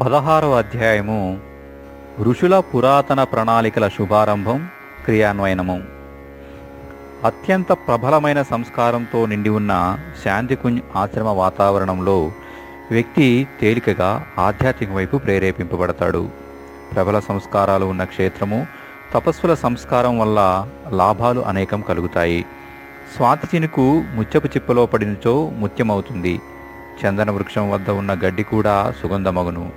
పదహారవ అధ్యాయము. ఋషుల పురాతన ప్రణాళికల శుభారంభం క్రియాన్వయనము. అత్యంత ప్రబలమైన సంస్కారంతో నిండి ఉన్న శాంతికుంజ్ ఆశ్రమ వాతావరణంలో వ్యక్తి తేలికగా ఆధ్యాత్మిక వైపు ప్రేరేపింపబడతాడు. ప్రబల సంస్కారాలు ఉన్న క్షేత్రము తపస్సుల సంస్కారం వల్ల లాభాలు అనేకం కలుగుతాయి. స్వాతి చినుకు ముత్యపు చిప్పలో పడినచో ముత్యమవుతుంది. చందన వృక్షం వద్ద ఉన్న గడ్డి కూడా సుగంధమగును.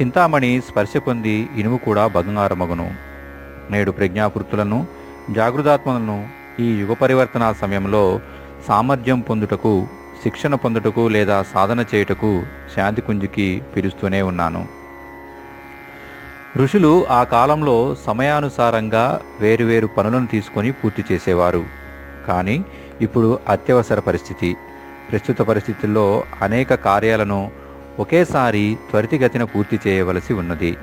చింతామణి స్పర్శ పొంది ఇనుము కూడా బంగారమగును. నేడు ప్రజ్ఞాపృతులను జాగృతాత్మలను ఈ యుగ పరివర్తన సమయంలో సామర్థ్యం పొందుటకు శిక్షణ పొందుటకు లేదా సాధన చేయుటకు శాంతికుంజికి పిలుస్తూనే ఉన్నాను. ఋషులు ఆ కాలంలో సమయానుసారంగా వేరువేరు పనులను తీసుకొని పూర్తి చేసేవారు. కానీ ఇప్పుడు అత్యవసర పరిస్థితి. ప్రస్తుత పరిస్థితుల్లో అనేక కార్యాలను ఒకేసారి త్వరితగతిన పూర్తి చేయవలసి ఉన్నది.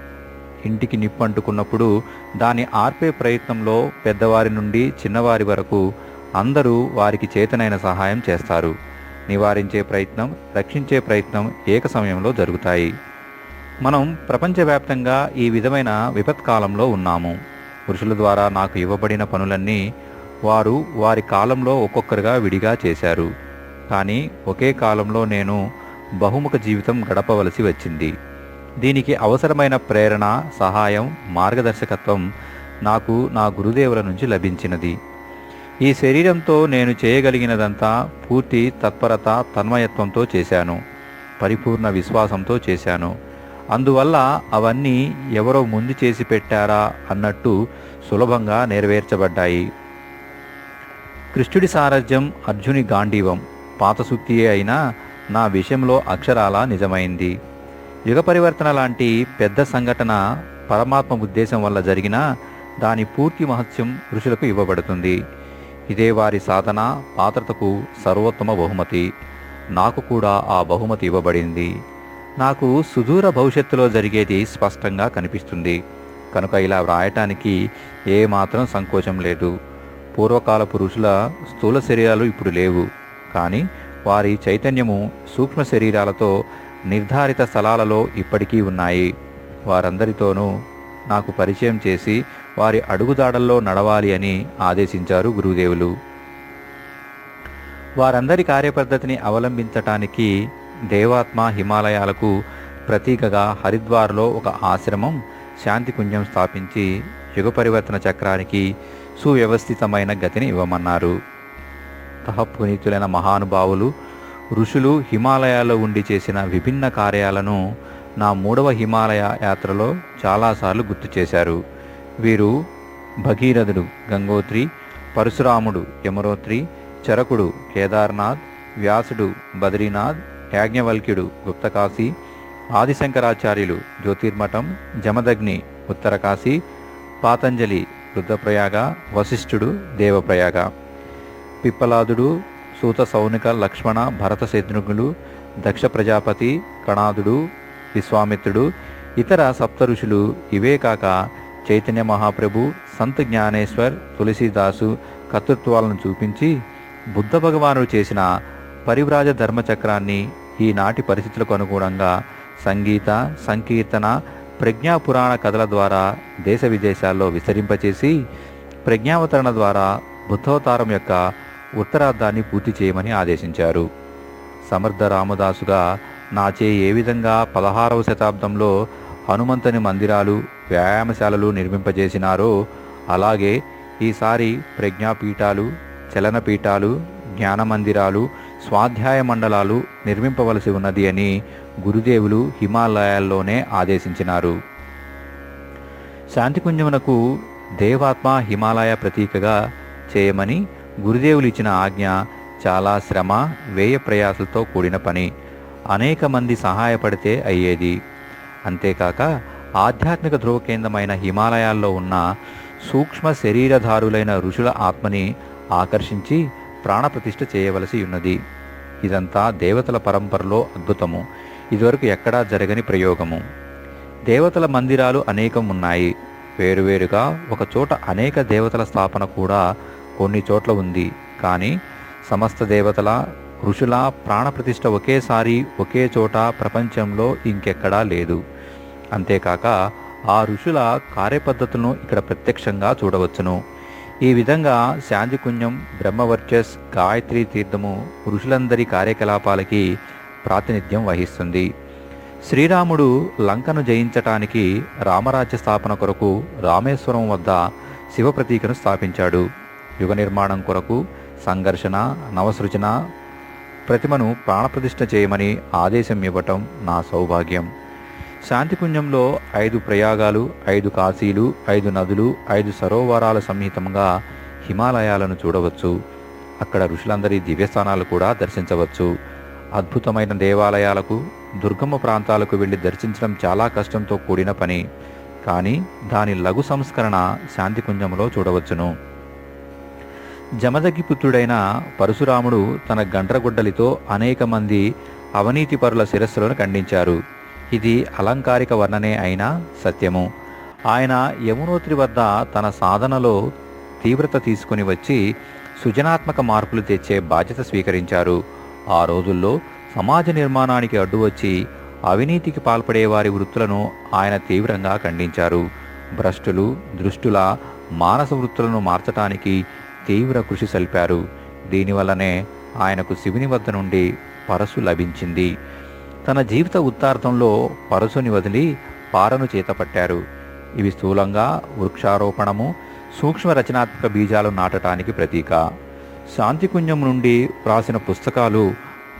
ఇంటికి నిప్పు అంటుకున్నప్పుడు దాన్ని ఆర్పే ప్రయత్నంలో పెద్దవారి నుండి చిన్నవారి వరకు అందరూ వారికి చేతనైన సహాయం చేస్తారు. నివారించే ప్రయత్నం రక్షించే ప్రయత్నం ఏక సమయంలో జరుగుతాయి. మనం ప్రపంచవ్యాప్తంగా ఈ విధమైన విపత్కాలంలో ఉన్నాము. పురుషుల ద్వారా నాకు ఇవ్వబడిన పనులన్నీ వారు వారి కాలంలో ఒక్కొక్కరుగా విడిగా చేశారు. కానీ ఒకే కాలంలో నేను బహుముఖ జీవితం గడపవలసి వచ్చింది. దీనికి అవసరమైన ప్రేరణ సహాయం మార్గదర్శకత్వం నాకు నా గురుదేవుల నుంచి లభించినది. ఈ శరీరంతో నేను చేయగలిగినదంతా పూర్తి తత్పరత తన్మయత్వంతో చేశాను. పరిపూర్ణ విశ్వాసంతో చేశాను. అందువల్ల అవన్నీ ఎవరో ముందు చేసి పెట్టారా అన్నట్టు సులభంగా నెరవేర్చబడ్డాయి. కృష్ణుడి సారథ్యం అర్జుని గాంధీవం. పాతసూక్తియే అయినా నా విషయంలో అక్షరాల నిజమైంది. యుగ పరివర్తన లాంటి పెద్ద సంఘటన పరమాత్మ ఉద్దేశం వల్ల జరిగిన దాని పూర్తి మహత్యం ఋషులకు ఇవ్వబడుతుంది. ఇదే వారి సాధన పాత్రతకు సర్వోత్తమ బహుమతి. నాకు కూడా ఆ బహుమతి ఇవ్వబడింది. నాకు సుదూర భవిష్యత్తులో జరిగేది స్పష్టంగా కనిపిస్తుంది. కనుక ఇలా వ్రాయటానికి ఏమాత్రం సంకోచం లేదు. పూర్వకాల పురుషుల స్థూల శరీరాలు ఇప్పుడు లేవు. కానీ వారి చైతన్యము సూక్ష్మ శరీరాలతో నిర్ధారిత స్థలాలలో ఇప్పటికీ ఉన్నాయి. వారందరితోనూ నాకు పరిచయం చేసి వారి అడుగుదాడల్లో నడవాలి అని ఆదేశించారు గురుదేవులు. వారందరి కార్యపద్ధతిని అవలంబించటానికి దేవాత్మ హిమాలయాలకు ప్రతీకగా హరిద్వార్లో ఒక ఆశ్రమం శాంతికుంజం స్థాపించి యుగ పరివర్తన చక్రానికి సువ్యవస్థితమైన గతిని ఇవ్వమన్నారు. తహపునీతులైన మహానుభావులు ఋషులు హిమాలయాల్లో ఉండి చేసిన విభిన్న కార్యాలను నా మూడవ హిమాలయ యాత్రలో చాలాసార్లు గుర్తు చేశారు. వీరు భగీరథుడు గంగోత్రి పరశురాముడు యమరోత్రి చరకుడు కేదార్నాథ్ వ్యాసుడు బద్రీనాథ్ యాజ్ఞవల్క్యుడు గుప్తకాశీ ఆదిశంకరాచార్యులు జ్యోతిర్మఠం జమదగ్ని ఉత్తరకాశీ పాతంజలి రుద్రప్రయాగ వశిష్ఠుడు దేవప్రయాగ. పిప్పలాదుడు సూత సౌనిక లక్ష్మణ భరత శత్రుఘ్నులు దక్ష ప్రజాపతి కణాదుడు విశ్వామిత్రుడు ఇతర సప్త ఋషులు ఇవే కాక చైతన్య మహాప్రభు సంత్ జ్ఞానేశ్వర్ తులసీదాసు కర్తృత్వాలను చూపించి బుద్ధ భగవానుడు చేసిన పరివ్రాజ ధర్మచక్రాన్ని ఈనాటి పరిస్థితులకు అనుగుణంగా సంగీత సంకీర్తన ప్రజ్ఞాపురాణ కథల ద్వారా దేశ విదేశాల్లో విస్తరింపచేసి ప్రజ్ఞావతరణ ద్వారా బుద్ధవతారం యొక్క ఉత్తరార్ధాన్ని పూర్తి చేయమని ఆదేశించారు. సమర్థ రామదాసుగా నాచే ఏ విధంగా పదహారవ శతాబ్దంలో హనుమంతుని మందిరాలు వ్యాయామశాలలు నిర్మింపజేసినారో అలాగే ఈసారి ప్రజ్ఞాపీఠాలు చలనపీఠాలు జ్ఞాన మందిరాలు స్వాధ్యాయ మండలాలు నిర్మింపవలసి ఉన్నది అని గురుదేవులు హిమాలయాల్లోనే ఆదేశించినారు. శాంతికుంజమునకు దేవాత్మ హిమాలయ ప్రతీకగా చేయమని గురుదేవులు ఇచ్చిన ఆజ్ఞ చాలా శ్రమ వ్యయ ప్రయాసలతో కూడిన పని. అనేక మంది సహాయపడితే అయ్యేది. అంతేకాక ఆధ్యాత్మిక ధ్రువ కేంద్రమైన హిమాలయాల్లో ఉన్న సూక్ష్మ శరీరధారులైన ఋషుల ఆత్మని ఆకర్షించి ప్రాణప్రతిష్ఠ చేయవలసి ఉన్నది. ఇదంతా దేవతల పరంపరలో అద్భుతము. ఇదివరకు ఎక్కడా జరగని ప్రయోగము. దేవతల మందిరాలు అనేకం ఉన్నాయి. వేరువేరుగా ఒకచోట అనేక దేవతల స్థాపన కూడా కొన్ని చోట్ల ఉంది. కానీ సమస్త దేవతల ఋషుల ప్రాణప్రతిష్ఠ ఒకేసారి ఒకే చోట ప్రపంచంలో ఇంకెక్కడా లేదు. అంతేకాక ఆ ఋషుల కార్యపద్ధతులను ఇక్కడ ప్రత్యక్షంగా చూడవచ్చును. ఈ విధంగా శాంతికుణ్యం బ్రహ్మవర్చస్ గాయత్రి తీర్థము ఋషులందరి కార్యకలాపాలకి ప్రాతినిధ్యం వహిస్తుంది. శ్రీరాముడు లంకను జయించటానికి రామరాజ్య స్థాపన కొరకు రామేశ్వరం వద్ద శివప్రతీకను స్థాపించాడు. యుగ నిర్మాణం కొరకు సంఘర్షణ నవసృజన ప్రతిమను ప్రాణప్రతిష్ఠ చేయమని ఆదేశం ఇవ్వటం నా సౌభాగ్యం. శాంతిపుణ్యంలో ఐదు ప్రయాగాలు ఐదు కాశీలు ఐదు నదులు ఐదు సరోవరాల సంహితంగా హిమాలయాలను చూడవచ్చు. అక్కడ ఋషులందరి దివ్యస్థానాలు కూడా దర్శించవచ్చు. అద్భుతమైన దేవాలయాలకు దుర్గమ ప్రాంతాలకు వెళ్ళి దర్శించడం చాలా కష్టంతో కూడిన పని. కానీ దాని లఘు సంస్కరణ శాంతికుంజంలో చూడవచ్చును. జమదగి పుత్రుడైన పరశురాముడు తన గండ్రగుడ్డలితో అనేక మంది అవినీతిపరుల శిరస్సులను ఖండించారు. ఇది అలంకారిక వర్ణనే అయినా సత్యము. ఆయన యమునోత్రి వద్ద తన సాధనలో తీవ్రత తీసుకుని వచ్చి సృజనాత్మక మార్పులు తెచ్చే బాధ్యత స్వీకరించారు. ఆ రోజుల్లో సమాజ నిర్మాణానికి అడ్డువచ్చి అవినీతికి పాల్పడే వారి వృత్తులను ఆయన తీవ్రంగా ఖండించారు. భ్రష్టులు దృష్టుల మానస వృత్తులను మార్చటానికి తీవ్ర కృషి సల్పారు. దీనివల్లనే ఆయనకు శివుని వద్ద నుండి పరసు లభించింది. తన జీవిత ఉత్తార్థంలో పరసుని వదిలి పారను చేతపట్టారు. ఇవి స్థూలంగా వృక్షారోపణము సూక్ష్మ రచనాత్మక బీజాలు నాటటానికి ప్రతీక. శాంతికుంజం నుండి వ్రాసిన పుస్తకాలు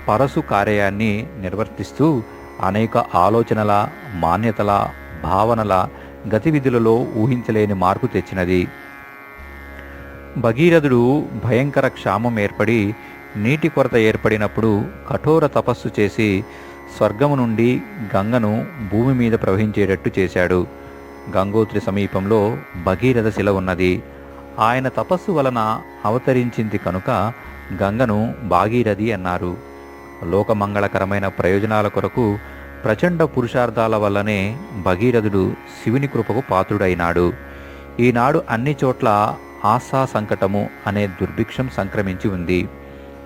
పరసు కార్యాన్ని నిర్వర్తిస్తూ అనేక ఆలోచనల మాన్యతల భావనల గతివిధులలో ఊహించలేని మార్పు తెచ్చినది. భగీరథుడు భయంకర క్షామం ఏర్పడి నీటి కొరత ఏర్పడినప్పుడు కఠోర తపస్సు చేసి స్వర్గము నుండి గంగను భూమి మీద ప్రవహించేటట్టు చేశాడు. గంగోత్రి సమీపంలో భగీరథ శిల ఉన్నది. ఆయన తపస్సు వలన అవతరించింది కనుక గంగను భాగీరథి అన్నారు. లోకమంగళకరమైన ప్రయోజనాల కొరకు ప్రచండ పురుషార్థాల వల్లనే భగీరథుడు శివుని కృపకు పాత్రుడైనాడు. ఈనాడు అన్ని చోట్ల ఆశా సంకటము అనే దుర్భిక్షం సంక్రమించి ఉంది.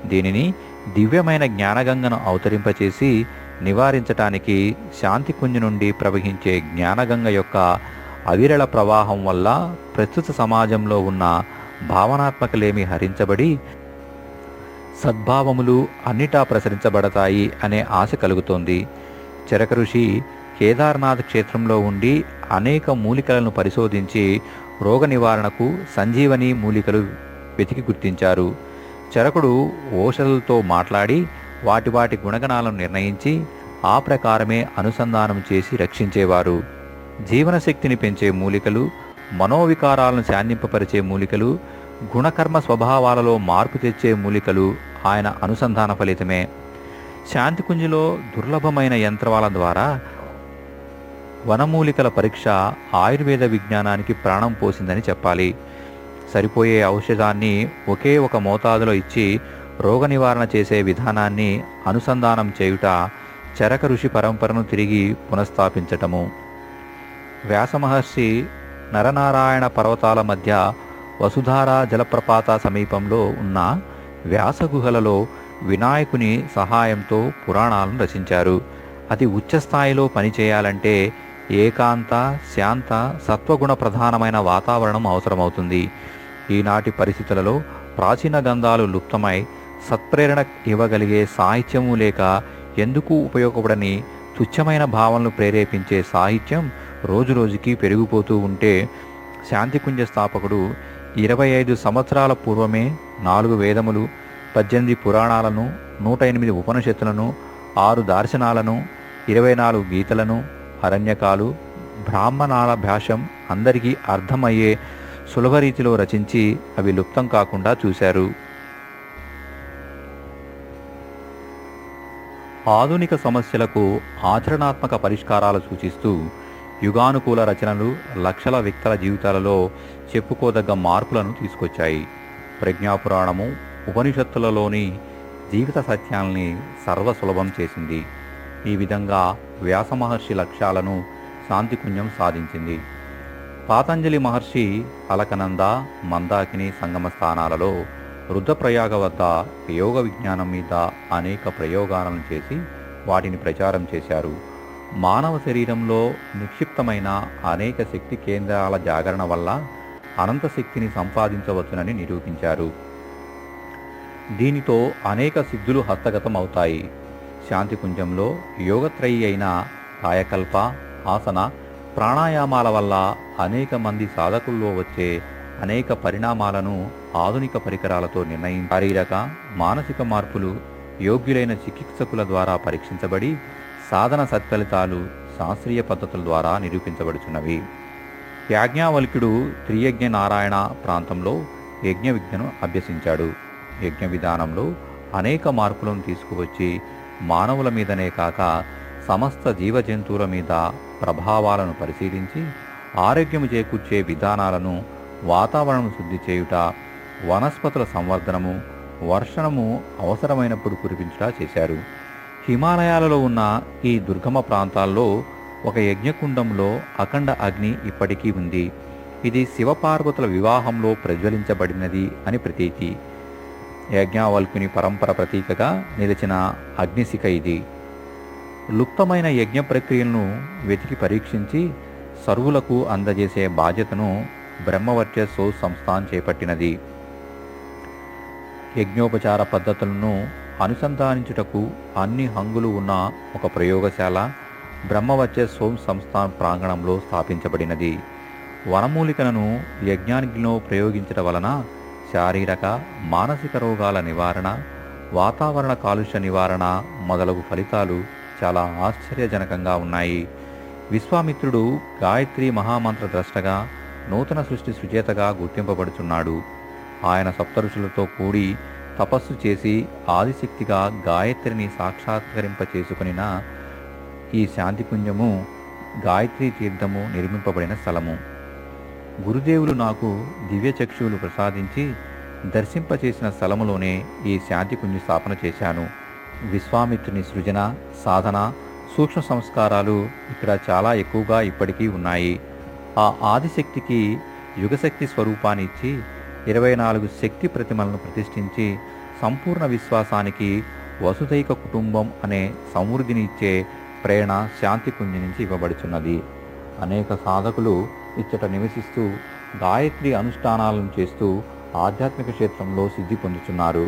దీనిని దివ్యమైన జ్ఞానగంగను అవతరింపచేసి నివారించటానికి శాంతికుంజ నుండి ప్రవహించే జ్ఞానగంగ యొక్క అవిరళ ప్రవాహం వల్ల ప్రస్తుత సమాజంలో ఉన్న భావనాత్మకలేమి హరించబడి సద్భావములు అన్నిటా ప్రసరించబడతాయి అనే ఆశ కలుగుతోంది. చరక ఋషి కేదార్నాథ్ క్షేత్రంలో ఉండి అనేక మూలికలను పరిశోధించి రోగ నివారణకు సంజీవని మూలికలు వెతికి గుర్తించారు. చరకుడు ఓషధులతో మాట్లాడి వాటి వాటి గుణగణాలను నిర్ణయించి ఆ ప్రకారమే అనుసంధానం చేసి రక్షించేవారు. జీవనశక్తిని పెంచే మూలికలు మనోవికారాలను శాన్నింపపరిచే మూలికలు గుణకర్మ స్వభావాలలో మార్పు తెచ్చే మూలికలు ఆయన అనుసంధాన ఫలితమే. శాంతికుంజిలో దుర్లభమైన యంత్రాల ద్వారా వనమూలికల పరీక్ష ఆయుర్వేద విజ్ఞానానికి ప్రాణం పోసిందని చెప్పాలి. సరిపోయే ఔషధాన్ని ఒకే ఒక మోతాదులో ఇచ్చి రోగ నివారణ చేసే విధానాన్ని అనుసంధానం చేయుట చరక ఋషి పరంపరను తిరిగి పునఃస్థాపించటము. వ్యాసమహర్షి నరనారాయణ పర్వతాల మధ్య వసుధార జలప్రపాత సమీపంలో ఉన్న వ్యాసగుహలలో వినాయకుని సహాయంతో పురాణాలను రచించారు. అతి ఉచ్చస్థాయిలో పనిచేయాలంటే ఏకాంత శాంత సత్వగుణ ప్రధానమైన వాతావరణం అవసరమవుతుంది. ఈనాటి పరిస్థితులలో ప్రాచీన గంధాలు లుప్తమై సత్ప్రేరణ ఇవ్వగలిగే సాహిత్యము లేక ఎందుకు ఉపయోగపడని తుచ్చమైన భావనలు ప్రేరేపించే సాహిత్యం రోజురోజుకి పెరిగిపోతూ ఉంటే శాంతికుంజ స్థాపకుడు ఇరవై ఐదు సంవత్సరాల పూర్వమే నాలుగు వేదములు పద్దెనిమిది పురాణాలను నూట ఎనిమిది ఉపనిషత్తులను ఆరు దార్శనాలను ఇరవై నాలుగు గీతలను అరణ్యకాలు బ్రాహ్మణాల భాషం అందరికీ అర్థమయ్యే సులభ రీతిలో రచించి అవి లుప్తం కాకుండా చూశారు. ఆధునిక సమస్యలకు ఆచరణాత్మక పరిష్కారాలు సూచిస్తూ యుగానుకూల రచనలు లక్షల వ్యక్తుల జీవితాలలో చెప్పుకోదగ్గ మార్పులను తీసుకొచ్చాయి. ప్రజ్ఞాపురాణము ఉపనిషత్తులలోని జీవిత సత్యాల్ని సర్వసులభం చేసింది. ఈ విధంగా వ్యాస మహర్షి లక్ష్యాలను శాంతిపుణ్యం సాధించింది. పాతంజలి మహర్షి అలకనంద మందాకిని సంగమ స్థానాలలో రుద్రప్రయాగ వద్ద యోగ విజ్ఞానం మీద అనేక ప్రయోగాలను చేసి వాటిని ప్రచారం చేశారు. మానవ శరీరంలో నిక్షిప్తమైన అనేక శక్తి కేంద్రాల జాగరణ వల్ల అనంత శక్తిని సంపాదించవచ్చునని నిరూపించారు. దీనితో అనేక సిద్ధులు హస్తగతం అవుతాయి. శాంతికుంజంలో యోగత్రయి అయిన కాయకల్ప ఆసన ప్రాణాయామాల వల్ల అనేక మంది సాధకుల్లో వచ్చే అనేక పరిణామాలను ఆధునిక పరికరాలతో నిర్ణయం శారీరక మానసిక మార్పులు యోగ్యులైన చికిత్సకుల ద్వారా పరీక్షించబడి సాధన సత్ఫలితాలు శాస్త్రీయ పద్ధతుల ద్వారా నిరూపించబడుచున్నవి. యాజ్ఞావల్క్యుడు త్రియజ్ఞ నారాయణ ప్రాంతంలో యజ్ఞ విద్యను అభ్యసించాడు. యజ్ఞ విధానంలో అనేక మార్పులను తీసుకువచ్చి మానవుల మీదనే కాక సమస్త జీవజంతువుల మీద ప్రభావాలను పరిశీలించి ఆరోగ్యము చేకూర్చే విధానాలను వాతావరణం శుద్ధి చేయుట వనస్పతుల సంవర్ధనము వర్షణము అవసరమైనప్పుడు కురిపించుట చేశారు. హిమాలయాలలో ఉన్న ఈ దుర్గమ ప్రాంతాల్లో ఒక యజ్ఞకుండంలో అఖండ అగ్ని ఇప్పటికీ ఉంది. ఇది శివపార్వతుల వివాహంలో ప్రజ్వలించబడినది అని ప్రతీతి. యజ్ఞావల్కుని పరంపర ప్రతీకగా నిలిచిన అగ్నిశిఖ ఇది. లుప్తమైన యజ్ఞ ప్రక్రియలను వెతికి పరీక్షించి సర్వులకు అందజేసే బాధ్యతను బ్రహ్మవర్చస్సు సంస్థాన్ చేపట్టినది. యజ్ఞోపచార పద్ధతులను అనుసంధానించుటకు అన్ని హంగులు ఉన్న ఒక ప్రయోగశాల బ్రహ్మవచ్చ సోం సంస్థాన్ ప్రాంగణంలో స్థాపించబడినది. వనమూలికలను యజ్ఞానికిలో ప్రయోగించడం వలన శారీరక మానసిక రోగాల నివారణ వాతావరణ కాలుష్య నివారణ మొదలగు ఫలితాలు చాలా ఆశ్చర్యజనకంగా ఉన్నాయి. విశ్వామిత్రుడు గాయత్రి మహామంత్ర ద్రష్టగా నూతన సృష్టి సుచేతగా గుర్తింపబడుచున్నాడు. ఆయన సప్తరుషులతో కూడి తపస్సు చేసి ఆదిశక్తిగా గాయత్రిని సాక్షాత్కరింప చేసుకునిన ఈ శాంతిపుంజము గాయత్రి తీర్థము నిర్మింపబడిన స్థలము. గురుదేవులు నాకు దివ్యచక్షువులు ప్రసాదించి దర్శింపచేసిన స్థలములోనే ఈ శాంతికుంజి స్థాపన చేశాను. విశ్వామిత్రుని సృజన సాధన సూక్ష్మ సంస్కారాలు ఇక్కడ చాలా ఎక్కువగా ఇప్పటికీ ఉన్నాయి. ఆ ఆదిశక్తికి యుగశక్తి స్వరూపాన్ని ఇచ్చి ఇరవై నాలుగు శక్తి ప్రతిమలను ప్రతిష్ఠించి సంపూర్ణ విశ్వాసానికి వసుదైక కుటుంబం అనే సమృద్ధిని ఇచ్చే ప్రేరణ శాంతి కుంజి నుంచి ఇవ్వబడుచున్నది. అనేక సాధకులు ఇచ్చట నివసిస్తూ గాయత్రి అనుష్ఠానాలను చేస్తూ ఆధ్యాత్మిక క్షేత్రంలో సిద్ధి పొందుతున్నారు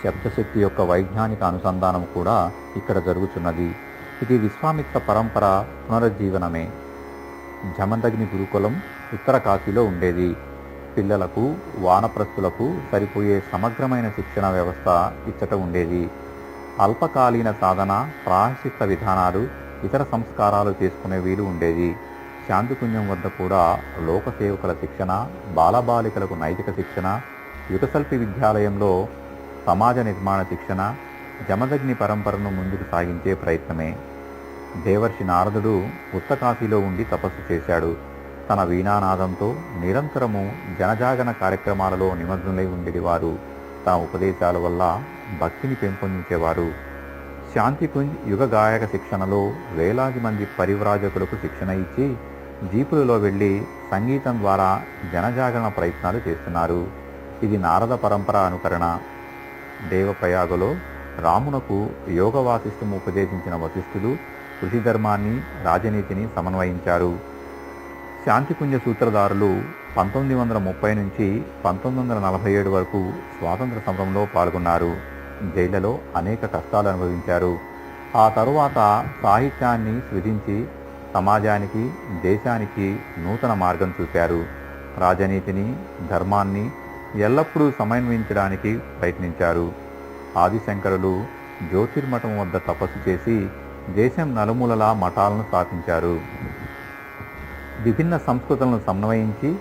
శబ్దశక్తి యొక్క వైజ్ఞానిక అనుసంధానం కూడా ఇక్కడ జరుగుతున్నది ఇది విశ్వామిత్ర పరంపర పునరుజ్జీవనమే. జమందగ్ని గురుకులం ఉత్తర కాశీలో ఉండేది. పిల్లలకు వానప్రస్తులకు సరిపోయే సమగ్రమైన శిక్షణ వ్యవస్థ ఇచ్చట ఉండేది. అల్పకాలీన సాధన ప్రాయశ్చిత్త విధానాలు ఇతర సంస్కారాలు చేసుకునే వీలు ఉండేది. శాంతికుంజం వద్ద కూడా లోక సేవకుల శిక్షణ బాలబాలికలకు నైతిక శిక్షణ యుగసల్పి విద్యాలయంలో సమాజ నిర్మాణ శిక్షణ జమదగ్ని పరంపరను ముందుకు సాగించే ప్రయత్నమే. దేవర్షి నారదుడు ఉత్తకాశీలో ఉండి తపస్సు చేశాడు. తన వీణానాదంతో నిరంతరము జనజాగరణ కార్యక్రమాలలో నిమగ్నులై ఉండేవారు. తన ఉపదేశాల వల్ల భక్తిని పెంపొందించేవారు. శాంతికుంజ్ యుగ గాయక శిక్షణలో వేలాది మంది పరివ్రాజకులకు శిక్షణ ఇచ్చి జీపులలో వెళ్ళి సంగీతం ద్వారా జనజాగరణ ప్రయత్నాలు చేస్తున్నారు. ఇది నారద పరంపర అనుకరణ. దేవప్రయాగలో రామునకు యోగ వాసిష్టము ఉపదేశించిన వశిష్ఠులు కృషి ధర్మాన్ని రాజనీతిని సమన్వయించారు. శాంతిపుంజ సూత్రధారులు పంతొమ్మిది వందల ముప్పై నుంచి పంతొమ్మిది వందల నలభై ఏడు వరకు స్వాతంత్ర సమరంలో పాల్గొన్నారు. జైళ్ళలో అనేక కష్టాలు అనుభవించారు. ఆ తరువాత సాహిత్యాన్ని సృజించి సమాజానికి దేశానికి నూతన మార్గం చూశారు. రాజనీతిని ధర్మాన్ని ఎల్లప్పుడూ సమన్వయించడానికి ప్రయత్నించారు. ఆదిశంకరులు జ్యోతిర్మఠం వద్ద తపస్సు చేసి దేశం నలుమూలలా మఠాలను స్థాపించారు. విభిన్న సంస్కృతులను సమన్వయించి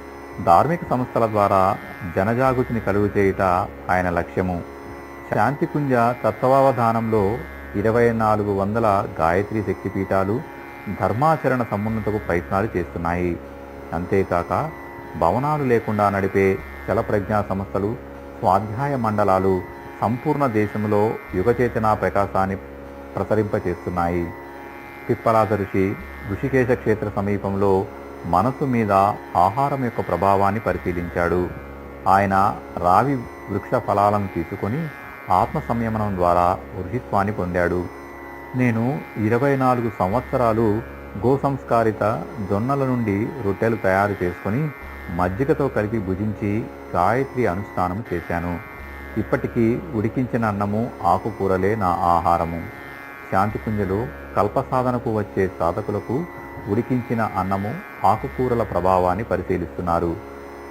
ధార్మిక సంస్థల ద్వారా జనజాగృతిని కలుగు చేయుట ఆయన లక్ష్యము. శాంతికుంజ తత్వావధానంలో ఇరవై నాలుగు వందల గాయత్రి శక్తిపీఠాలు ధర్మాచరణ సమున్నతకు ప్రయత్నాలు చేస్తున్నాయి. అంతేకాక భవనాలు లేకుండా నడిపే చల ప్రజ్ఞా సంస్థలు స్వాధ్యాయ మండలాలు సంపూర్ణ దేశంలో యుగచేతనా ప్రకాశాన్ని ప్రసరింపచేస్తున్నాయి. పిప్పలాద ఋషి ఋషికేశ క్షేత్ర సమీపంలో మనసు మీద ఆహారం యొక్క ప్రభావాన్ని పరిశీలించాడు. ఆయన రావి వృక్ష ఫలాలను తీసుకొని ఆత్మ సంయమనం ద్వారా వృషిత్వాన్ని పొందాడు. నేను ఇరవై నాలుగు సంవత్సరాలు గోసంస్కారిత జొన్నల నుండి రొట్టెలు తయారు చేసుకొని మజ్జిగతో కలిపి భుజించి గాయత్రి అనుష్ఠానం చేశాను. ఇప్పటికీ ఉడికించిన అన్నము ఆకుకూరలే నా ఆహారము. శాంతిపుంజలు కల్పసాధనకు వచ్చే సాధకులకు ఉడికించిన అన్నము ఆకుకూరల ప్రభావాన్ని పరిశీలిస్తున్నారు.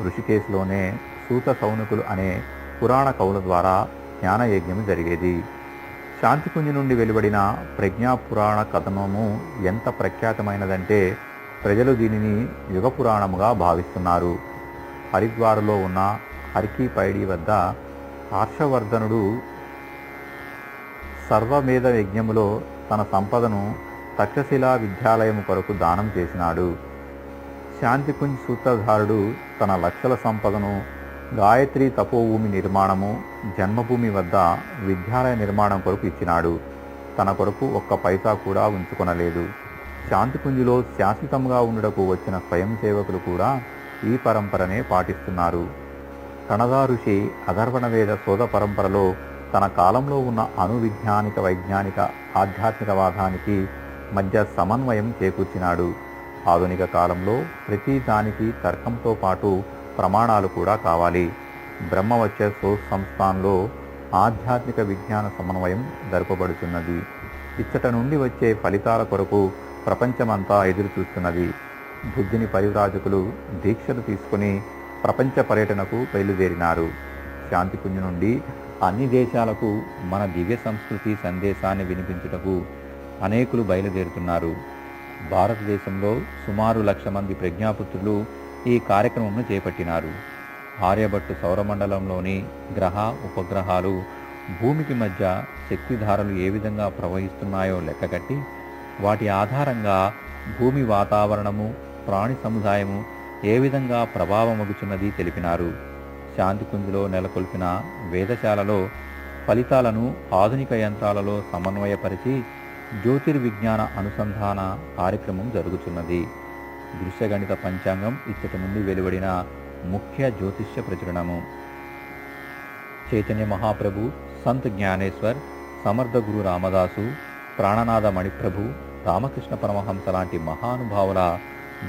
ఋషికేశ్లోనే సూత సౌనుకులు అనే పురాణ కవుల ద్వారా జ్ఞానయజ్ఞం జరిగేది. శాంతికుంజి నుండి వెలువడిన ప్రజ్ఞాపురాణ కథనము ఎంత ప్రఖ్యాతమైనదంటే ప్రజలు దీనిని యుగ పురాణముగా భావిస్తున్నారు. హరిద్వారులో ఉన్న హరికి పైడి వద్ద హర్షవర్ధనుడు సర్వమేధ యజ్ఞములో తన సంపదను తక్షశిలా విద్యాలయము కొరకు దానం చేసినాడు. శాంతిపుంజ్ సూత్రధారుడు తన లక్షల సంపదను గాయత్రి తపోభూమి నిర్మాణము జన్మభూమి వద్ద విద్యాలయ నిర్మాణం కొరకు ఇచ్చినాడు. తన కొరకు ఒక్క పైసా కూడా ఉంచుకొనలేదు. శాంతిపుంజిలో శాశ్వతంగా ఉండుటకు వచ్చిన స్వయం సేవకులు కూడా ఈ పరంపరనే పాటిస్తున్నారు. కణదా ఋషి అధర్వణవేద శోధ పరంపరలో తన కాలంలో ఉన్న అణువిజ్ఞానిక వైజ్ఞానిక ఆధ్యాత్మికవాదానికి మధ్య సమన్వయం చేకూర్చినాడు. ఆధునిక కాలంలో ప్రతి దానికి తర్కంతో పాటు ప్రమాణాలు కూడా కావాలి. బ్రహ్మవచ్చ సోస్ సంస్థాన్లో ఆధ్యాత్మిక విజ్ఞాన సమన్వయం జరపబడుతున్నది ఇచ్చట నుండి వచ్చే ఫలితాల కొరకు ప్రపంచమంతా ఎదురు చూస్తున్నది బుద్ధిని పరివ్రాజకులు దీక్షలు తీసుకుని ప్రపంచ పర్యటనకు బయలుదేరినారు. శాంతిపుంజు నుండి అన్ని దేశాలకు మన దివ్య సంస్కృతి సందేశాన్ని వినిపించుటకు అనేకులు బయలుదేరుతున్నారు. భారతదేశంలో సుమారు లక్ష మంది ప్రజ్ఞాపుత్రులు ఈ కార్యక్రమంను చేపట్టినారు. ఆర్యభట్టు సౌరమండలంలోని గ్రహ ఉపగ్రహాలు భూమికి మధ్య శక్తిధారలు ఏ విధంగా ప్రవహిస్తున్నాయో లెక్కగట్టి వాటి ఆధారంగా భూమి వాతావరణము ప్రాణి సముదాయము ఏ విధంగా ప్రభావమగుచున్నది తెలిపినారు. శాంతికుంజులో నెలకొల్పిన వేదశాలలో ఫలితాలను ఆధునిక యంత్రాలలో సమన్వయపరిచి జ్యోతిర్విజ్ఞాన అనుసంధాన కార్యక్రమం జరుగుతున్నది దృశ్యగణిత పంచాంగం ఇచ్చటి నుండి వెలువడిన ముఖ్య జ్యోతిష్య ప్రచురణము. చైతన్య మహాప్రభు సంత్ జ్ఞానేశ్వర్ సమర్థ గురు రామదాసు ప్రాణనాథ మణిప్రభు రామకృష్ణ పరమహంస లాంటి మహానుభావుల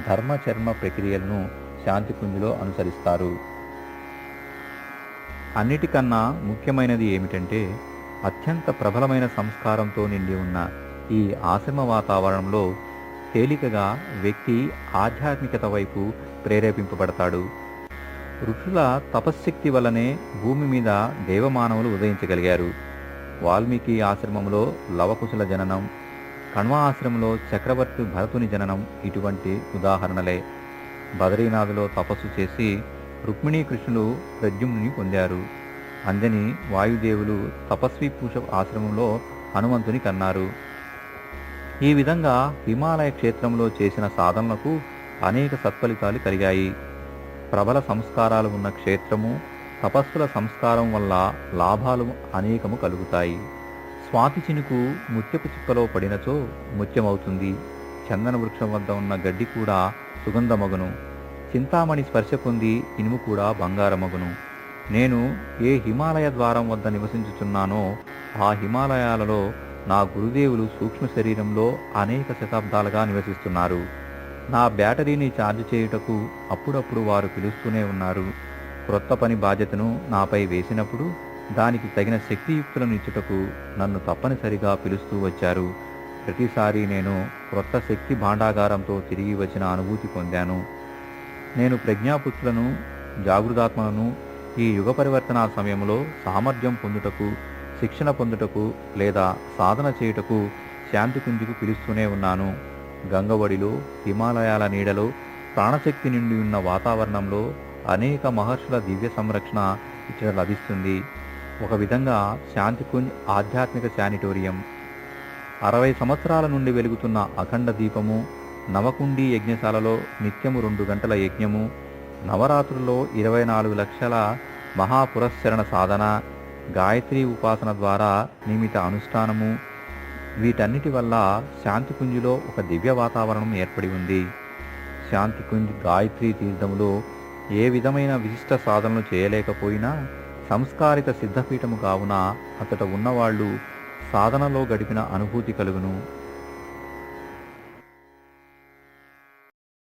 ధర్మచర్మ ప్రక్రియలను శాంతిపుంజిలో అనుసరిస్తారు. అన్నిటికన్నా ముఖ్యమైనది ఏమిటంటే అత్యంత ప్రబలమైన సంస్కారంతో నిండి ఉన్న ఈ ఆశ్రమ వాతావరణంలో తేలికగా వ్యక్తి ఆధ్యాత్మికత వైపు ప్రేరేపింపబడతాడు. ఋషుల తపశ్శక్తి వల్లనే భూమి మీద దేవమానవులు ఉదయించగలిగారు. వాల్మీకి ఆశ్రమంలో లవకుశల జననం కణ్వ ఆశ్రమంలో చక్రవర్తి భరతుని జననం ఇటువంటి ఉదాహరణలే. బదరీనాథులో తపస్సు చేసి రుక్మిణీ కృష్ణులు ప్రద్యుమ్ని పొందారు. అంజని వాయుదేవులు తపస్వి పూష ఆశ్రమంలో హనుమంతుని కన్నారు. ఈ విధంగా హిమాలయ క్షేత్రంలో చేసిన సాధనలకు అనేక సత్ఫలితాలు కలిగాయి. ప్రబల సంస్కారాలు ఉన్న క్షేత్రము తపస్సుల సంస్కారం వల్ల లాభాలు అనేకము కలుగుతాయి. స్వాతి చినుకు ముత్యపు చిక్కలో పడినచో ముత్యమవుతుంది. చందన వృక్షం వద్ద ఉన్న గడ్డి కూడా సుగంధమగును. చింతామణి స్పర్శ పొంది ఇనుము కూడా బంగారమగును. నేను ఏ హిమాలయ ద్వారం వద్ద నివసించుచున్నానో ఆ హిమాలయాలలో నా గురుదేవులు సూక్ష్మ శరీరంలో అనేక శతాబ్దాలుగా నివసిస్తున్నారు. నా బ్యాటరీని ఛార్జ్ చేయుటకు అప్పుడప్పుడు వారు పిలుస్తూనే ఉన్నారు. క్రొత్త పని బాధ్యతను నాపై వేసినప్పుడు దానికి తగిన శక్తియుక్తులను ఇచ్చుటకు నన్ను తప్పనిసరిగా పిలుస్తూ వచ్చారు. ప్రతిసారి నేను క్రొత్త శక్తి భాండాగారంతో తిరిగి వచ్చిన అనుభూతి పొందాను. నేను ప్రజ్ఞాపుత్రులను జాగృతాత్మలను ఈ యుగ పరివర్తన సమయంలో సామర్థ్యం పొందుటకు శిక్షణ పొందుటకు లేదా సాధన చేయుటకు శాంతికుంజుకు పిలుస్తూనే ఉన్నాను. గంగవడిలో హిమాలయాల నీడలో ప్రాణశక్తి నిండి ఉన్న వాతావరణంలో అనేక మహర్షుల దివ్య సంరక్షణ ఇక్కడ లభిస్తుంది. ఒక విధంగా శాంతికుంజ్ ఆధ్యాత్మిక శానిటోరియం. అరవై సంవత్సరాల నుండి వెలుగుతున్న అఖండ దీపము నవకుండి యజ్ఞశాలలో నిత్యము రెండు గంటల యజ్ఞము నవరాత్రుల్లో ఇరవై నాలుగు లక్షల మహాపురస్సరణ సాధన గాయత్రి ఉపాసన ద్వారా నియమిత అనుష్ఠానము. వీటన్నిటి వల్ల శాంతికుంజిలో ఒక దివ్య వాతావరణం ఏర్పడి ఉంది. శాంతికుంజ్ గాయత్రి తీర్థములో ఏ విధమైన విశిష్ట సాధనలు చేయలేకపోయినా సంస్కారిత సిద్ధపీఠము కావున అతట ఉన్నవాళ్ళు సాధనలో గడిపిన అనుభూతి కలుగును.